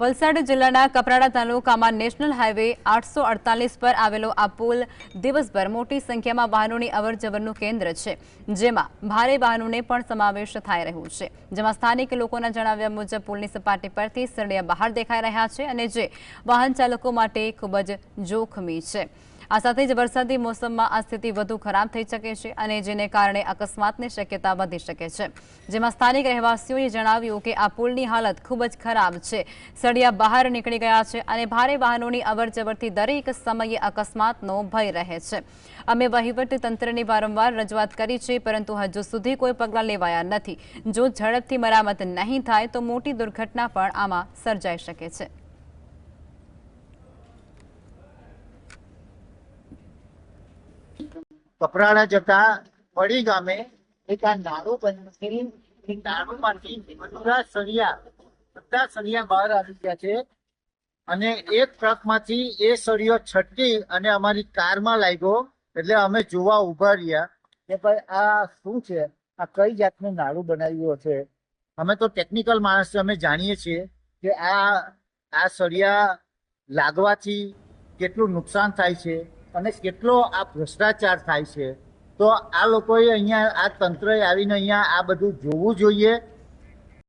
વલસાડ જિલ્લાના કપરાડા તાલુકામાં national highway આઠસો અડતાલીસ પર આવેલો આ પુલ દિવસભર મોટી સંખ્યામાં વાહનોની અવરજવરનું કેન્દ્ર છે, જેમાં ભારે વાહનોને પણ સમાવેશ થઈ રહ્યું છે. જેમાં સ્થાનિક લોકોના જણાવ્યા મુજબ, પુલની સપાટી પરથી સરડિયા બહાર દેખાઈ રહ્યા છે અને જે વાહન ચાલકો માટે ખૂબ જ જોખમી છે. આ સાથે જ વરસાદી મોસમમાં આ સ્થિતિ વધુ ખરાબ થઈ શકે છે અને જેને કારણે અકસ્માતની શક્યતા વધી શકે છે. જેમાં સ્થાનિક રહેવાસીઓએ જણાવ્યું કે આ પુલની હાલત ખૂબ જ ખરાબ છે. સળિયા બહાર નીકળી ગયા છે અને ભારે વાહનોની અવરજવરથી દરેક સમયે અકસ્માતનો ભય રહે છે. અમે તંત્રની વારંવાર રજૂઆત કરી છે, પરંતુ હજુ સુધી કોઈ પગલાં લેવાયા નથી. જો ઝડપથી મરામત નહીં થાય તો મોટી દુર્ઘટના પણ આમાં સર્જાઈ શકે છે. કપરાડા જતા પડી ગામે એક આ નાળું છે એ નાળુંમાંથી બધા સળિયા બધા સળિયા બહાર આવી ગયા છે. અને એક ટ્રકમાંથી એ સળિયો છટકી અને અમારી કારમાં લાગ્યો. એટલે અમે જોવા ઊભા રહ્યા કે ભાઈ આ શું છે? આ કઈ જાતનું નાળું બનાવ્યું હશે અમે તો ટેકનિકલ માણસ છે, અમે જાણીએ છીએ કે આ આ સળિયા લાગવાથી કેટલું નુકસાન થાય છે. અને કેટલો આ ભ્રષ્ટાચાર થાય છે, તો આ લોકોએ અહીંયા આ તંત્રએ આવીને અહીંયા આ બધું જોવું જોઈએ.